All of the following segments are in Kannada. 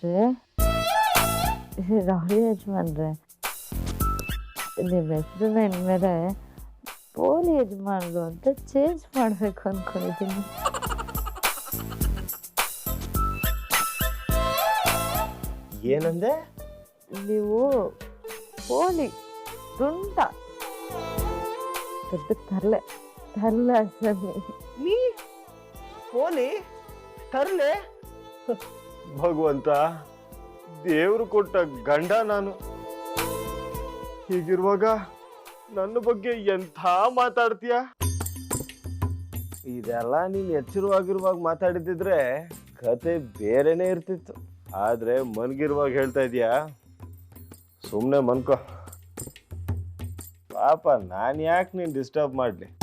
ಯಜಮಾನ್ರೆ ರಾಹುಲ್ ಯಜಮಾನ್ರೆ ನಿಮ್ಮ ಹೆಸರು ಮೇಲೆ ಪೋಲಿ ಯಜಮಾನ್ರು ಅಂತ ಚೇಂಜ್ ಮಾಡಬೇಕು ಅಂದ್ಕೊಂಡಿದ್ದೀನಿ ಏನಂದೆ ನೀವು ಪೋಲಿ ತುಂಟ ದೊಡ್ಡ ತರಲೆ ತರಲೆ ನೀ ಪೋಲಿ ತರ್ಲೆ ಭಗವಂತ, ದೇವ್ರು ಕೊಟ್ಟ ಗಂಡ ನಾನು. ಹೀಗಿರುವಾಗ ನನ್ನ ಬಗ್ಗೆ ಎಂಥ ಮಾತಾಡ್ತೀಯ? ಇದೆಲ್ಲ ನೀನ್ ಎಚ್ಚರವಾಗಿರುವಾಗ ಮಾತಾಡಿದ್ರೆ ಕತೆ ಬೇರೆನೇ ಇರ್ತಿತ್ತು. ಆದ್ರೆ ಮನ್ಗಿರುವಾಗ ಹೇಳ್ತಾ ಇದೀಯಾ ಸುಮ್ಮನೆ ಮನ್ಕೋ. ಪಾಪ ನಾನು ಯಾಕೆ ನೀನು ಡಿಸ್ಟರ್ಬ್ ಮಾಡಲಿ?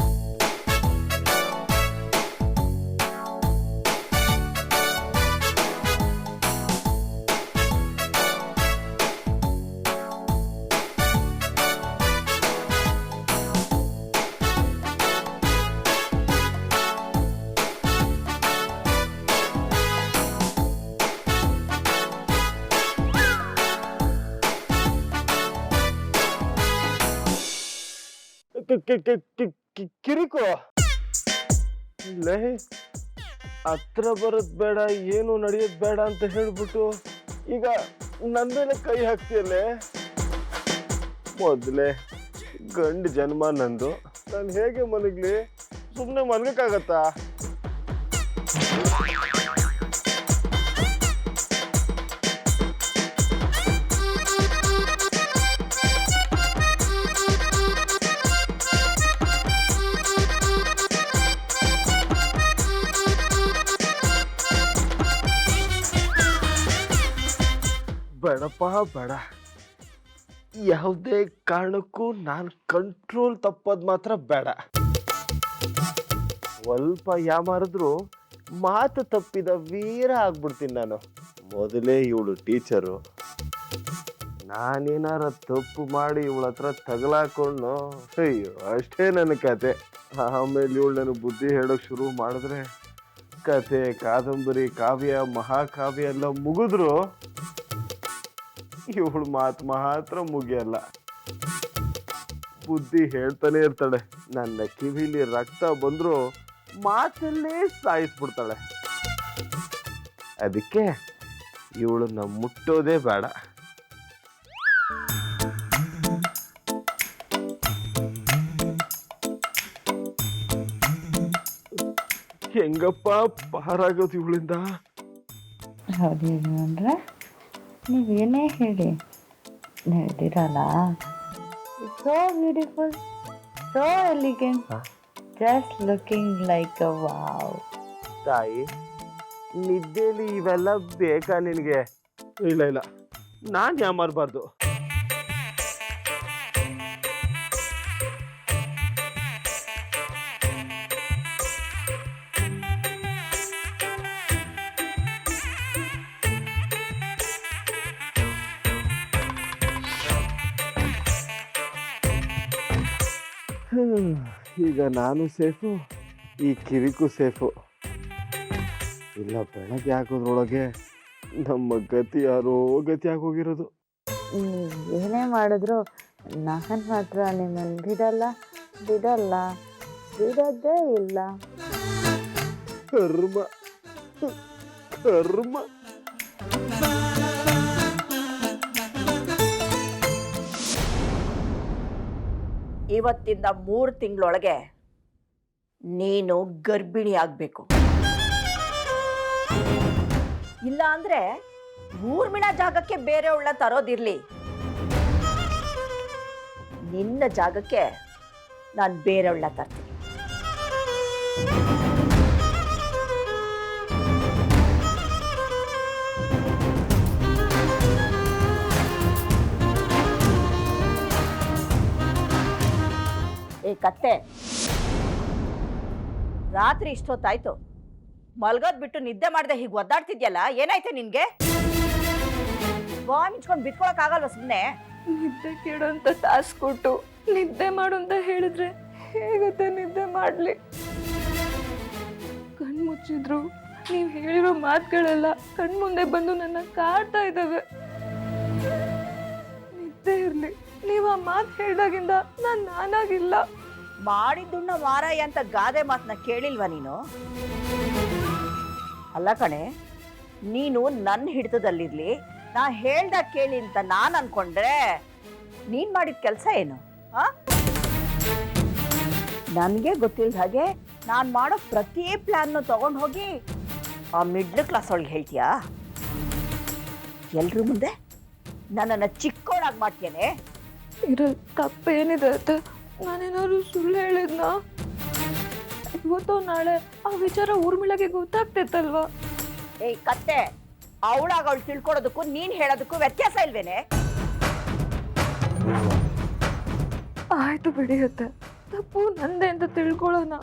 ಕಿರಿಕು. ಲೇ, ಹತ್ರ ಬರೋದ್ ಬೇಡ, ಏನು ನಡೆಯೋದ್ ಬೇಡ ಅಂತ ಹೇಳ್ಬಿಟ್ಟು ಈಗ ನನ್ನ ಮೇಲೆ ಕೈ ಹಾಕ್ತಿಯಲ್ಲೇ ಮೊದಲೇ, ಗಂಡು ಜನ್ಮ ನಂದು. ನಾನು ಹೇಗೆ ಮಲಗ್ಲಿ? ಸುಮ್ಮನೆ ಮಲಗಕ್ಕಾಗತ್ತಾ? ಬೇಡಪ್ಪ ಬೇಡ. ಯಾವುದೇ ಕಾರಣಕ್ಕೂ ನಾನು ಕಂಟ್ರೋಲ್ ತಪ್ಪೋದು ಮಾತ್ರ ಬೇಡ. ಸ್ವಲ್ಪ ಯಾಮಾರಿದ್ರು ಮಾತು ತಪ್ಪಿದ ವೀರ ಆಗ್ಬಿಡ್ತೀನಿ ನಾನು. ಮೊದಲೇ ಇವಳು ಟೀಚರು ನಾನೇನಾರ ತಪ್ಪು ಮಾಡಿ ಇವಳ ಹತ್ರ ತಗಲಾಕೊಂಡು, ಅಯ್ಯೋ, ಅಷ್ಟೇ ನನ್ನ ಕತೆ. ಆಮೇಲೆ ಇವಳು ನನಗೆ ಬುದ್ಧಿ ಹೇಳೋಕೆ ಶುರು ಮಾಡಿದ್ರೆ, ಕತೆ, ಕಾದಂಬರಿ, ಕಾವ್ಯ, ಮಹಾಕಾವ್ಯ ಎಲ್ಲ ಮುಗಿದ್ರು ಇವಳು ಮಾತು ಮಾತ್ರ ಮುಗಿಯಲ್ಲ. ಬುದ್ಧಿ ಹೇಳ್ತಾನೆ ಇರ್ತಾಳೆ. ನನ್ನ ಕಿವಿಲಿ ರಕ್ತ ಬಂದ್ರು ಮಾತಲ್ಲೇ ಸಾಯಿಸ್ಬಿಡ್ತಾಳೆ. ಅದಕ್ಕೆ ಇವಳನ್ನ ಮುಟ್ಟೋದೇ ಬೇಡ. ಹೆಂಗಪ್ಪ ಪಾರಾಗೋದು ಇವಳಿಂದ? ಹೌದು ಯಜಮಾನ್ರೆ ನೀವೇನೇ ಹೇಳಿ. ಹೇಳ್ತೀರಲ್ಲ? So beautiful so elegant? Just looking like a wow ತಾಯಿ ನಿದ್ದೆಲಿ ಇವೆಲ್ಲ ಬೇಕಾ ನಿನಗೆ? ಇಲ್ಲ ಇಲ್ಲ. ನಾನು ಯಾಮಾರ್ಬಾರ್ದು. ಈಗ ನಾನು ಸೇಫು ಈ ಕಿರಿಕು ಸೇಫು. ಇಲ್ಲ ಬೆಳಗ್ಗೆ ಹಾಕೋದ್ರೊಳಗೆ ನಮ್ಮ ಗತಿ ಯಾರೋ ಗತಿ ಆಗೋಗಿರೋದು. ನೀವು ಏನೇ ಮಾಡಿದ್ರು ನಾನು ಮಾತ್ರ ನಿಮ್ಮನ್ನು ಬಿಡಲ್ಲ ಬಿಡಲ್ಲ ಬಿಡೋದೇ ಇಲ್ಲ. ಕರ್ಮ ಕರ್ಮ. ಇವತ್ತಿಂದ ಮೂರು ತಿಂಗಳೊಳಗೆ ನೀನು ಗರ್ಭಿಣಿ ಆಗಬೇಕು. ಇಲ್ಲ ಅಂದರೆ ಊರ್ಮಿಣ ಜಾಗಕ್ಕೆ ಬೇರೆ ಬೇರೆಯವಳ ತರೋದಿರ್ಲಿ. ನಿನ್ನ ಜಾಗಕ್ಕೆ ನಾನು ಬೇರೆ ಬೇರೆಯವಳ ತರ್ತೀನಿ. ಏ ಕತ್ತೆ. ರಾತ್ರಿ ಇಷ್ಟೊತ್ತಾಯ್ತು. ಮಲ್ಗೋದ್ ಬಿಟ್ಟು ನಿದ್ದೆ ಮಾಡದೆ ಹೀಗೆ ಒದ್ದಾಡ್ತಿದ್ಯಲ್ಲ, ಏನಾಯ್ತು ನಿನ್ಗೆ? ಬಾಯ್ ಮಿಂಚ್ಕೊಂಡು ಆಗಲ್ವ ಸುಮ್ಮನೆ ನಿದ್ದೆ ಕೇಳೋಂತ ತಾಸ್ ಕೊಟ್ಟು ನಿದ್ದೆ ಮಾಡು ಅಂತ ಹೇಳಿದ್ರೆ ಹೇಗತ್ತೆ ನಿದ್ದೆ ಮಾಡ್ಲಿ? ಕಣ್ ಮುಚ್ಚಿದ್ರು, ನೀವು ಹೇಳಿರೋ ಮಾತುಗಳೆಲ್ಲ ಕಣ್ಮುಂದೆ ಬಂದು ನನ್ನ ಕಾಡ್ತಾ ಇದ್ದಾವೆ. ನಿದ್ದೆ ಇರ್ಲಿ, ನೀವು ಆ ಮಾತು ಹೇಳ್ದಾಗಿಂದ ನಾನು ನಾನಾಗಿಲ್ಲ. ಮಾಡಿದ್ದುಣ್ಣ ಮಾರಾಯ ಅಂತ ಗಾದೆ ಮಾತನ್ನ ಕೇಳಿಲ್ವಾ ನೀನು? ಅಲ್ಲ ಕಣೆ, ನೀನು ನನ್ನ ಹಿಡಿತದಲ್ಲಿರ್ಲಿ, ನಾ ಹೇಳ್ದ ಕೇಳಿ ಅಂತ ನಾನು ಅನ್ಕೊಂಡ್ರೆ ನೀನ್ ಮಾಡಿದ ಕೆಲಸ ಏನು, ಆ? ನನಗೆ ಗೊತ್ತಿಲ್ಲದ ಹಾಗೆ ನಾನು ಮಾಡೋ ಪ್ರತಿ ಪ್ಲಾನ್ನು ತಗೊಂಡು ಹೋಗಿ ಆ ಮಿಡ್ಲ್ ಕ್ಲಾಸ್ ಒಳಗೆ ಹೇಳ್ತೀಯಾ? ಎಲ್ರು ಮುಂದೆ ನನ್ನನ್ನು ಚಿಕ್ಕೋಳಾಗಿ ಮಾಡ್ತೇನೆ ಇರೋ ತಪ್ಪೇನಿದೆ ಅತ್ತೆ. ನಾನೇನಾದ್ರು ಸುಳ್ಳು ಹೇಳಿದ್ನ? ಇವತ್ತು ನಾಳೆ ಆ ವಿಚಾರ ಊರ್ಮಿಳಗೆ ಗೊತ್ತಾಗ್ತೈತಲ್ವಾ? ಏಯ್ ಕತ್ತೆ ಅವಳಾಗ ಅವಳು ತಿಳ್ಕೊಳೋದಕ್ಕೂ ನೀನ್ ಹೇಳೋದಕ್ಕೂ ವ್ಯತ್ಯಾಸ ಇಲ್ವೇನೆ? ಆಯ್ತು ಬಿಡಿ ಅತ್ತೆ. ತಪ್ಪು ನಂದೆ ಅಂತ ತಿಳ್ಕೊಳ್ಳೋಣ.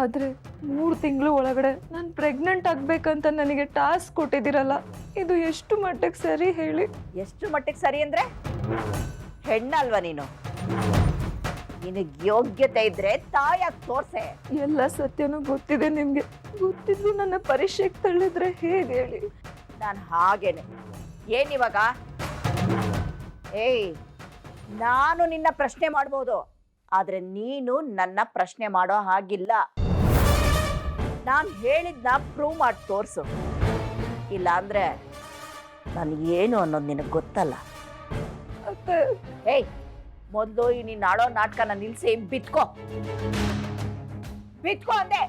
ಆದ್ರೆ ಮೂರು ತಿಂಗಳು ಒಳಗಡೆ ನಾನು ಪ್ರೆಗ್ನೆಂಟ್ ಆಗ್ಬೇಕಂತ ನನಗೆ ಟಾಸ್ಕ್ ಕೊಟ್ಟಿದ್ದೀರಲ್ಲ ಇದು ಎಷ್ಟು ಮಟ್ಟಿಗೆ ಸರಿ ಹೇಳಿ? ಎಷ್ಟು ಮಟ್ಟಿಗೆ ಸರಿ ಅಂದ್ರೆ? ಹೆಣ್ಣಲ್ವಾ ನೀನು? ನಿನಗ್ ಯೋಗ್ಯತೆ ಇದ್ರೆ ತಾಯಾಗ್ ತೋರ್ಸೆ. ಎಲ್ಲ ಸತ್ಯನೂ ಗೊತ್ತಿದೆ ನಿಮ್ಗೆ. ಗೊತ್ತಿದ್ದು ನನ್ನ ಪರೀಕ್ಷೆಗೆ ತಳ್ಳಿದ್ರೆ ಹೇಗೆ ಹೇಳಿ? ನಾನು ಹಾಗೇನೆ. ಏನಿವಾಗ ಏಯ್ ನಾನು ನಿನ್ನ ಪ್ರಶ್ನೆ ಮಾಡ್ಬೋದು. ಆದ್ರೆ ನೀನು ನನ್ನ ಪ್ರಶ್ನೆ ಮಾಡೋ ಹಾಗಿಲ್ಲ. ನಾನು ಹೇಳಿದ್ನ ಪ್ರೂವ್ ಮಾಡಿ ತೋರ್ಸು. ಇಲ್ಲ ಅಂದ್ರೆ ಏನು ಅನ್ನೋದು ನಿನಗೆ ಗೊತ್ತಲ್ಲ? ಏಯ್ ಮೊದಲು ನೀನ್ ಆಡೋ ನಾಟಕನ ನಿಲ್ಸಿ ಬಿತ್ಕೋ. ಬಿತ್ಕೋ ಅಂದೆ.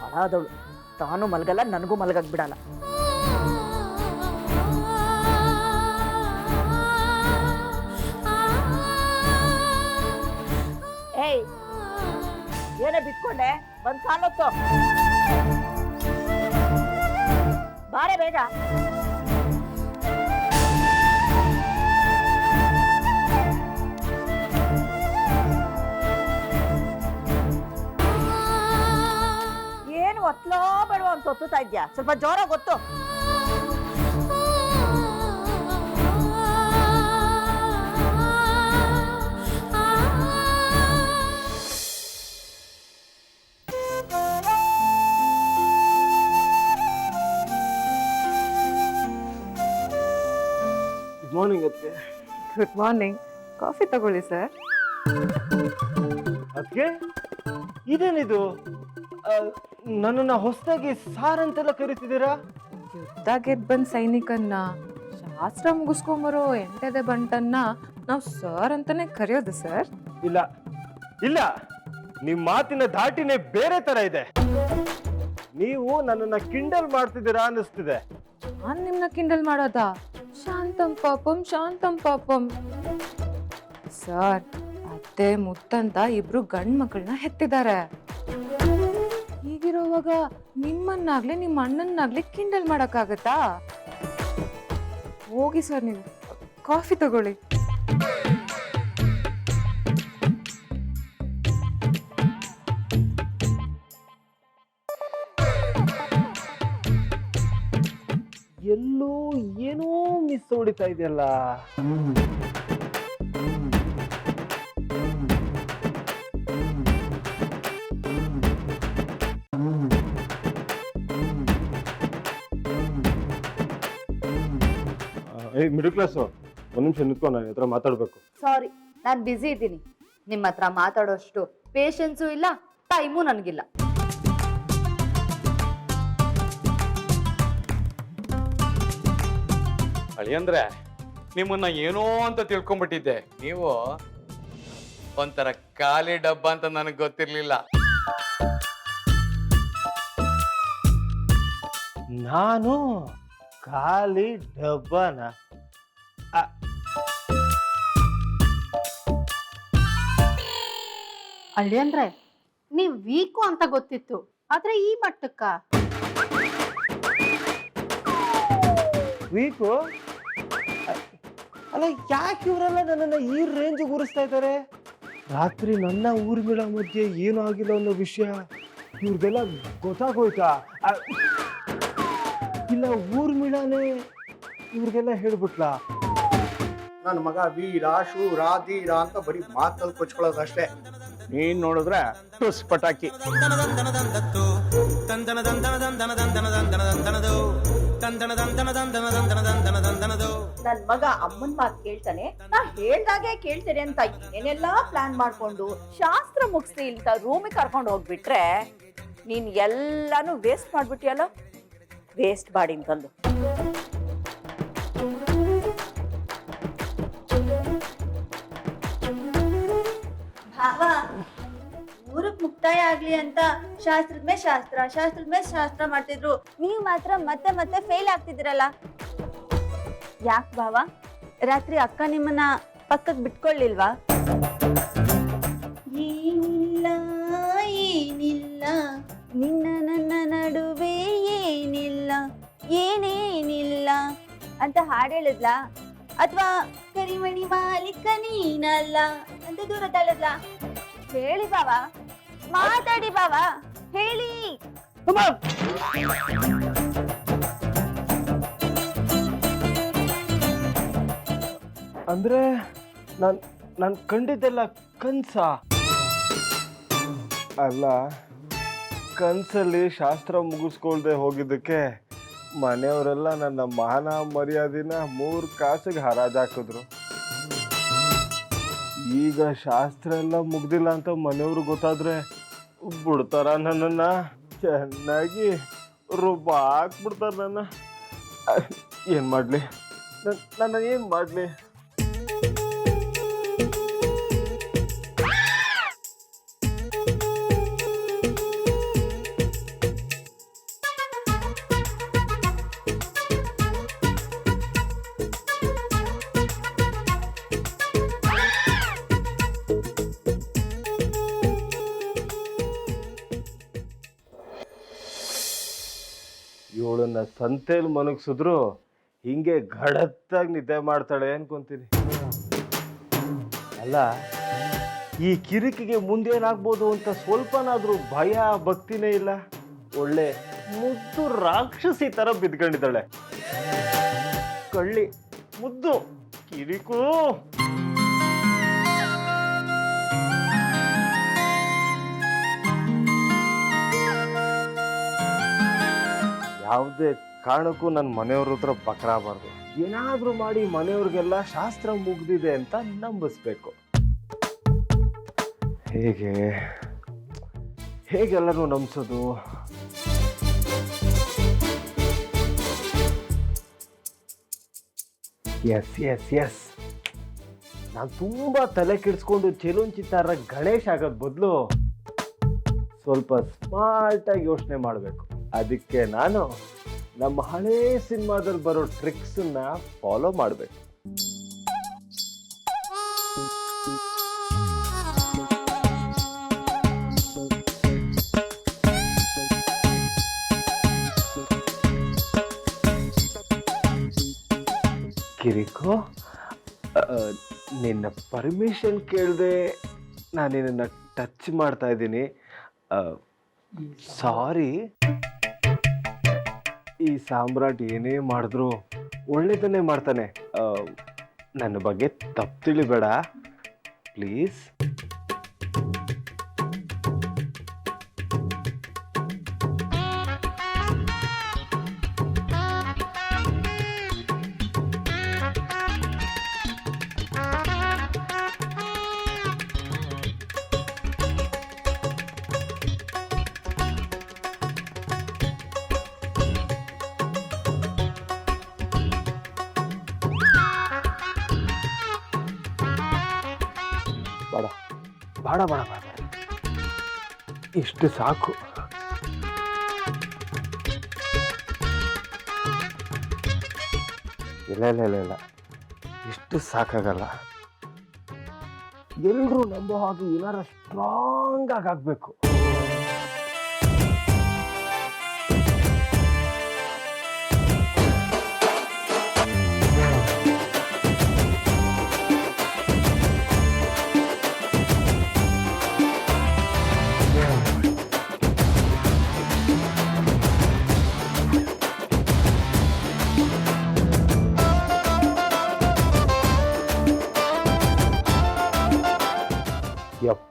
ಹಾಳಾದವಳು. ತಾನು ಮಲಗಲ್ಲ, ನನಗೂ ಮಲಗಕ್ ಬಿಡಲ್ಲ ಏಯ್, ಏನೇ ಬಿತ್ಕೊಂಡೆ, ಬಂದ್ ಕಾಲೊತ್ತು ಬಾರೆ ಬೇಗ. ಏನು ಒತ್ಲೋ ಬೇಡವ ಅಂತ ಒತ್ತುತ್ತಾ ಇದ್ಯಾ? ಸ್ವಲ್ಪ ಜೋರ ಗೊತ್ತು ಗುಡ್ ಮಾರ್ನಿಂಗ್ ಅದಕ್ಕೆ ಗುಡ್ ಮಾರ್ನಿಂಗ್ ಕಾಫಿ ತಗೊಳ್ಳಿ ಸರ್ ಅದಕ್ಕೆ ಇದೇನಿದು? ಆ, ನನ್ನನ್ನ ಹೊಸದಾಗಿ ಸಾರ್ ಅಂತೆಲ್ಲ ಕರಿತಿದ್ದೀರಾ? ಯುದ್ಧ ಗೆದ್ ಬಂದ್ ಸೈನಿಕನ್ನ ಶಾಸ್ತ್ರ ಮುಗಿಸ್ಕೊಂಬರೋ ಎಂಟದೆ ಬಂಟನ್ನ ನಾವು ಸರ್ ಅಂತಾನೆ ಕರೆಯೋದು ಸರ್? ಇಲ್ಲ ಇಲ್ಲ. ನಿಮ್ ಮಾತಿನ ದಾಟಿನೇ ಬೇರೆ ತರ ಇದೆ. ನೀವು ನನ್ನನ್ನ ಕಿಂಡಲ್ ಮಾಡ್ತಿದ್ದೀರಾ ಅನ್ನಿಸ್ತಿದೆ. ನಾನ್ ನಿಮ್ನ ಕಿಂಡಲ್ ಮಾಡೋದ? ಶಾಂತಂ ಪಾಪಂ ಶಾಂತಂ ಪಾಪಂ. ಸರ್ ಅತ್ತೆ ಮುತ್ತಂತ ಇಬ್ರು ಗಂಡ್ ಮಕ್ಕಳನ್ನ ಹೆತ್ತಿದ್ದಾರೆ. ಹೀಗಿರೋವಾಗ ನಿಮ್ಮನ್ನಾಗ್ಲಿ ನಿಮ್ಮ ಅಣ್ಣನ್ನಾಗ್ಲಿ ಕಿಂಡಲ್ ಮಾಡೋಕ್ಕಾಗತ್ತಾ? ಹೋಗಿ ಸರ್ ನೀವು, ಕಾಫಿ ತಗೊಳ್ಳಿ. ಎಲ್ಲೋ ಏನೋ ಮಿಸ್ ಹೊಡಿತಾ ಇದೆಯಲ್ಲ. ಏಯ್ ಮಿಡಲ್ ಕ್ಲಾಸ್ ಒಂದ್ ನಿಮಿಷ ನಿಂತ್ಕೊ ನಾನು ಹತ್ರ ಮಾತಾಡ್ಬೇಕು. ಸಾರಿ ನಾನು ಬ್ಯುಸಿ ಇದ್ದೀನಿ. ನಿಮ್ಮ ಹತ್ರ ಮಾತಾಡೋಷ್ಟು ಪೇಷನ್ಸು ಇಲ್ಲ ಟೈಮು ನನಗಿಲ್ಲ. ಅಳಿಯಂದ್ರೆ ನಿಮ್ಮನ್ನ ಏನೋ ಅಂತ ತಿಳ್ಕೊಂಡ್ಬಿಟ್ಟಿದ್ದೆ ನೀವು ಒಂಥರ ಖಾಲಿ ಡಬ್ಬ ಅಂತ ನನಗೆ ಗೊತ್ತಿರ್ಲಿಲ್ಲ. ನಾನು ಖಾಲಿ ಡಬ್ಬನ ಅಳ್ಳಿ ಅಂದ್ರೆ ನೀವ್ ವೀಕು ಅಂತ ಗೊತ್ತಿತ್ತು ಆದ್ರೆ ಈ ಮಟ್ಟಕ್ಕ? ವೀಕು? ಅಲ್ಲ ಯಾಕೆ ಇವರೆಲ್ಲ ನನ್ನನ್ನ ಈ ರೇಂಜ್ ಉರಿಸ್ತಾ ಇದ್ದಾರೆ? ರಾತ್ರಿ ನನ್ನ ಊರ್ಮಿಳ ಮಧ್ಯೆ ಏನು ಆಗಿಲ್ಲ ಅನ್ನೋ ವಿಷಯ ಇವ್ರಿಗೆಲ್ಲ ಗೊತ್ತಾಗೋಯ್ತಾ? ಇಲ್ಲ ಇಲ್ಲ ಊರ್ಮಿಳನೇ ಇವ್ರಿಗೆಲ್ಲ ಹೇಳ್ಬಿಟ್ಲಾ? ನನ್ನ ಮಗ ವೀರ ಶೂರ ಧೀರ ಅಂತ ಬರೀ ಮಾತಲ್ಲಿ ಕೊಚ್ಕೊಳ್ಳೋದು ಅಷ್ಟೇ ನೀನ್ ನೋಡಿದ್ರೆ ಟುಸ್ ಪಟಾಕಿ. ನನ್ ಮಗ ಅಮ್ಮನ್ ಮಾತ್ ಕೇಳ್ತಾನೆ ನಾ ಹೇಳ್ದಾಗೆ ಕೇಳ್ತೇನೆ ಅಂತ ಏನೆಲ್ಲಾ ಪ್ಲಾನ್ ಮಾಡ್ಕೊಂಡು ಶಾಸ್ತ್ರ ಮುಗಿಸಿ ಇಂತ ರೂಮಿಗೆ ಕರ್ಕೊಂಡು ಹೋಗ್ಬಿಟ್ರೆ ನೀನ್ ಎಲ್ಲಾನು ವೇಸ್ಟ್ ಮಾಡ್ಬಿಟ್ಟಿಯಲ್ಲ ವೇಸ್ಟ್ ಬಾಡಿನ್ ತಂದು ಮುಕ್ತಾಯ ಆಗ್ಲಿ ಅಂತ ಶಾಸ್ತ್ರದ ಮೇಲೆ ಶಾಸ್ತ್ರ, ಶಾಸ್ತ್ರದ ಮೇಲೆ ಶಾಸ್ತ್ರ ಮಾಡ್ತಿದ್ರು. ನೀವು ಮಾತ್ರ ಮತ್ತೆ ಮತ್ತೆ ಫೇಲ್ ಆಗ್ತಿದ್ರಲ್ಲ ಯಾಕ್ ಭಾವ? ರಾತ್ರಿ ಅಕ್ಕ ನಿಮ್ಮನ್ನ ಪಕ್ಕಕ್ ಬಿಟ್ಕೊಳ್ಳಿಲ್ವಾ ಏನಿಲ್ಲ ಏನಿಲ್ಲ. ನಿನ್ನ ನನ್ನ ನಡುವೆ ಏನಿಲ್ಲ, ಏನೇನಿಲ್ಲ ಅಂತ ಹಾಡ್ ಹೇಳಿದ್ಲಾ? ಅಥವಾ ಕರಿಮಣಿ ಮಾಲೀಕ ನೀನಲ್ಲ ಅಂತ ದೂರ ತಳದ್ಲ ಹೇಳಿ ಬಾವ ಮಾತಾಡಿ ಬಾವ, ಹೇಳಿ. ಅಂದ್ರೆ ನಾನ್ ನಾನ್ ಕಂಡಿದ್ದೆಲ್ಲ ಕನ್ಸ? ಅಲ್ಲ, ಕನ್ಸಲ್ಲಿ ಶಾಸ್ತ್ರ ಮುಗಿಸ್ಕೊಳ್ದೆ ಹೋಗಿದ್ದಕ್ಕೆ ಮನೆಯವರೆಲ್ಲ ನನ್ನ ಮಾನ ಮರ್ಯಾದಿನ ಮೂರು ಕಾಸಿಗೆ ಹರಾಜಾಕಿದ್ರು ಈಗ ಶಾಸ್ತ್ರ ಎಲ್ಲ ಮುಗ್ದಿಲ್ಲ ಅಂತ ಮನೆಯವ್ರಿಗೆ ಗೊತ್ತಾದ್ರೆ ಬಿಡ್ತಾರ ನನ್ನನ್ನ ಚೆನ್ನಾಗಿ ರುಬ್ಬ ಹಾಕ್ಬಿಡ್ತಾರ ನನ್ನ ಅಹ್, ಏನ್ ಮಾಡ್ಲಿ ನನ್- ನನ್ನ ಏನ್ ಮಾಡ್ಲಿ ಇವಳನ್ನ ಸಂತೆಯಲ್ಲಿ ಮನಗಿಸಿದ್ರು ಹಿಂಗೆ ಘಡತ್ತಾಗಿ ನಿದ್ದೆ ಮಾಡ್ತಾಳೆ ಅನ್ಕೊಂತೀನಿ. ಅಲ್ಲ, ಈ ಕಿರಿಕಿಗೆ ಮುಂದೇನಾಗ್ಬೋದು ಅಂತ ಸ್ವಲ್ಪನಾದ್ರೂ ಭಯ, ಭಕ್ತಿನೇ ಇಲ್ಲ? ಒಳ್ಳೆ ಮುದ್ದು ರಾಕ್ಷಸಿ ತರ ಬಿದ್ಕೊಂಡಿದ್ದಾಳೆ ಕಳ್ಳಿ, ಮುದ್ದು ಕಿರಿಕು! ಯಾವುದೇ ಕಾರಣಕ್ಕೂ ನನ್ನ ಮನೆಯವ್ರ ಹತ್ರ ಬಕರಾಬಾರ್ದು. ಏನಾದರೂ ಮಾಡಿ ಮನೆಯವ್ರಿಗೆಲ್ಲ ಶಾಸ್ತ್ರ ಮುಗ್ದಿದೆ ಅಂತ ನಂಬಿಸ್ಬೇಕು. ಹೇಗೆ? ಹೇಗೆಲ್ಲರೂ ನಂಬಿಸೋದು? ಎಸ್ ಎಸ್ ಎಸ್ ನಾನು ತುಂಬ ತಲೆ ಕೆಡಿಸ್ಕೊಂಡು ಚಿತ್ತಾರ ಗಣೇಶ್ ಆಗೋದ್ ಬದಲು ಸ್ವಲ್ಪ ಸ್ಮಾರ್ಟಾಗಿ ಯೋಚನೆ ಮಾಡಬೇಕು. ಅದಕ್ಕೆ ನಾನು ನಮ್ಮ ಹಳೇ ಸಿನಿಮಾದಲ್ಲಿ ಬರೋ ಟ್ರಿಕ್ಸನ್ನ ಫಾಲೋ ಮಾಡಬೇಕು. ಕಿರಿಕೋ ನಿನ್ನ ಪರ್ಮಿಷನ್ ಕೇಳದೆ ನಾನು ನಿನ್ನ ಟಚ್ ಮಾಡ್ತಾ ಇದ್ದೀನಿ. ಸಾರಿ ಈ ಸಾಮ್ರಾಟ್ ಏನೇ ಮಾಡಿದ್ರು ಒಳ್ಳೇದನ್ನೇ ಮಾಡ್ತಾನೆ. ನನ್ನ ಬಗ್ಗೆ ತಪ್ಪು ತಿಳಿಬೇಡ. ಪ್ಲೀಸ್. ಬೇಡ ಬೇಡ ಬೇಡ. ಇಷ್ಟು ಸಾಕು. ಇಲ್ಲ ಇಲ್ಲ ಇಲ್ಲ ಇಲ್ಲ. ಇಷ್ಟು ಸಾಕಾಗಲ್ಲ. ಎಲ್ಲರೂ ನಂಬೋ ಹಾಗೆ ಏನಾರ ಸ್ಟ್ರಾಂಗ್ ಆಗಿ ಆಗ್ಬೇಕು.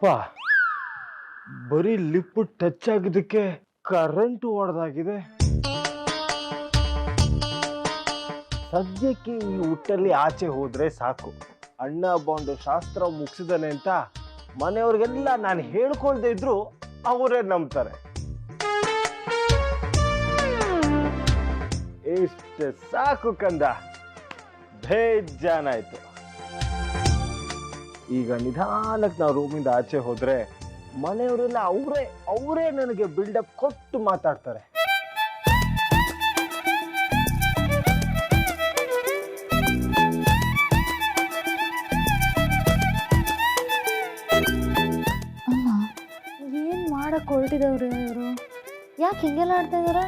ಯಪ್ಪ, ಬರೀ ಲಿಪ್ ಟಚ್ ಆಗಿದ್ದಕ್ಕೆ ಕರೆಂಟ್ ಹೊಡೆದಾಗಿದೆ ಸದ್ಯಕ್ಕೆ ಈ ಹುಟ್ಟಲ್ಲಿ ಆಚೆ ಹೋದ್ರೆ ಸಾಕು. ಅಣ್ಣ ಬಾಂಡು ಶಾಸ್ತ್ರ ಮುಗಿಸಿದಾನೆ ಅಂತ ಮನೆಯವ್ರಿಗೆಲ್ಲ ನಾನು ಹೇಳ್ಕೊಳ್ದೆ ಇದ್ರು ಅವರೇ ನಂಬ್ತಾರೆ. ಇಷ್ಟು ಸಾಕು ಕಂದ. ಬೇಜಾನಾಯ್ತು. ಈಗ ನಿಧಾನಕ್ಕೆ ನಾವು ರೂಮಿಂದ ಆಚೆ ಹೋದರೆ ಮನೆಯವರೆಲ್ಲ ಅವರೇ ಅವರೇ ನನಗೆ ಬಿಲ್ಡಪ್ ಕೊಟ್ಟು ಮಾತಾಡ್ತಾರೆ. ಏನು ಮಾಡಕ್ ಹೊರಟಿದವ್ರೆ ಇವರು? ಯಾಕೆ ಹಿಂಗೆಲ್ಲ ಆಡ್ತಾ ಇದಾರ?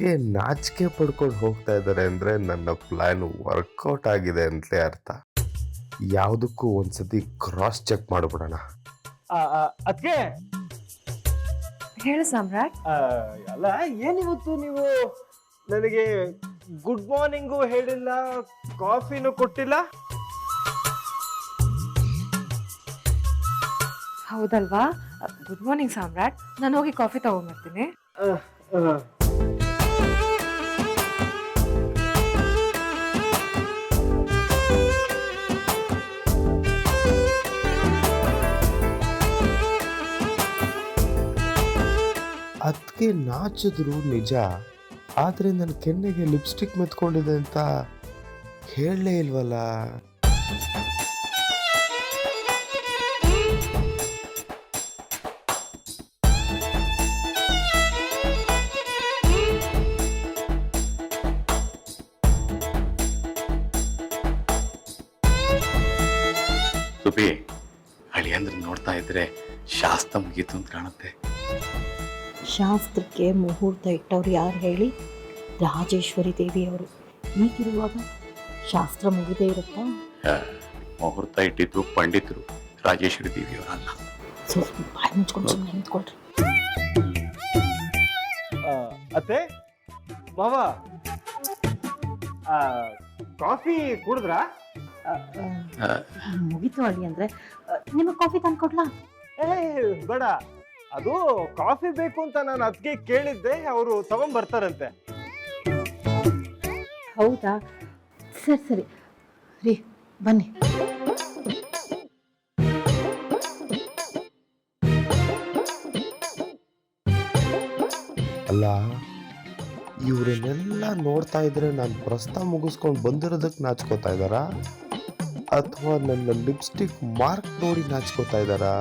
ಅದಕ್ಕೆ ನಾಚಿಕೆ ಪಡ್ಕೊಂಡು ಹೋಗ್ತಾ ಇದ್ದಾರೆ ಅಂದರೆ ನನ್ನ ಪ್ಲ್ಯಾನ್ ವರ್ಕೌಟ್ ಆಗಿದೆ ಅಂತಲೇ ಅರ್ಥ. ಯಾವುದಕ್ಕೂ ಒಂದ್ಸತಿ ಕ್ರಾಸ್ ಚೆಕ್ ಮಾಡ್ಬಿಡೋಣ. ಅದಕ್ಕೆ ಹೇಳು ಸಾಮ್ರಾಟ್. ಅಲ್ಲ ಏನಿವತ್ತು ನೀವು ನನಗೆ ಗುಡ್ ಮಾರ್ನಿಂಗು ಹೇಳಿಲ್ಲ ಕಾಫಿನೂ ಕೊಟ್ಟಿಲ್ಲ? ಹೌದಲ್ವಾ? Good morning Samrat. ನಾನು ಹೋಗಿ ಕಾಫಿ ತಗೊಂಬರ್ತೀನಿ ಅದಕ್ಕೆ ನಾಚಿದ್ರು ನಿಜ, ಆದ್ರೆ ನನ್ನ ಕೆನ್ನೆಗೆ ಲಿಪ್ಸ್ಟಿಕ್ ಮೆತ್ಕೊಂಡಿದೆ ಅಂತ ಹೇಳಲೇ ಇಲ್ವಲ್ಲ? ಹಳಿ ಅಂದ್ರೆ ನೋಡ್ತಾ ಇದ್ರೆ ಶಾಸ್ತ್ರ ಮುಗೀತು ಅಂತ ಕಾಣುತ್ತೆ. ಶಾಸ್ತ್ರಕ್ಕೆ ಮುಹೂರ್ತ ಇಟ್ಟವ್ರು ಯಾರು ಹೇಳಿ? ರಾಜೇಶ್ವರಿ ದೇವಿಯವರು. ಈಗಿರುವಾಗ ಶಾಸ್ತ್ರ ಮುಗಿದೇ ಇರುತ್ತಾ? ಮುಹೂರ್ತ ಇಟ್ಟಿದ್ರು ಪಂಡಿತರು ರಾಜೇಶ್ವರಿ ದೇವಿಯವರಲ್ಲ. ಸೊ ಬಾಯಿ ಮುಚ್ಕೊಂಡು ಸುಮ್ಮನೆ ನಿಂತ್ಕೊಳ್ರಿ. ಅತ್ತೆ ಮಾವ ಕಾಫಿ ಕುಡಿದ್ರಾ? ಮುಗಿತು ಅಲ್ಲಿ ಅಂದ್ರೆ. ನಿಮಗೆ ಕಾಫಿ ತಂದ್ಕೊಡ್ಲಾ? ಏ ಬೇಡ. ಅದು ಕಾಫಿ ಬೇಕು ಅಂತ ನಾನು ಅದಕ್ಕೆ ಕೇಳಿದ್ದೆ ಅವರು ತಗೊಂಬರ್ತಾರಂತೆ. ಹೌದಾ? ಸರಿ ಸರಿ. ರೀ ಬನ್ನಿ. ಅಲ್ಲ ಇವರನ್ನೆಲ್ಲ ನೋಡ್ತಾ ಇದ್ರೆ ನಾನು ಪ್ರಸ್ತಾ ಮುಗಿಸ್ಕೊಂಡು ಬಂದಿರೋದಕ್ಕೆ ನಾಚ್ಕೋತಾ ಇದ್ದಾರಾ? ಅಥವಾ ನನ್ನ ಲಿಪ್ಸ್ಟಿಕ್ ಮಾರ್ಕ್ ನೋಡಿ ನಾಚ್ಕೋತಾ ಇದ್ದಾರಾ?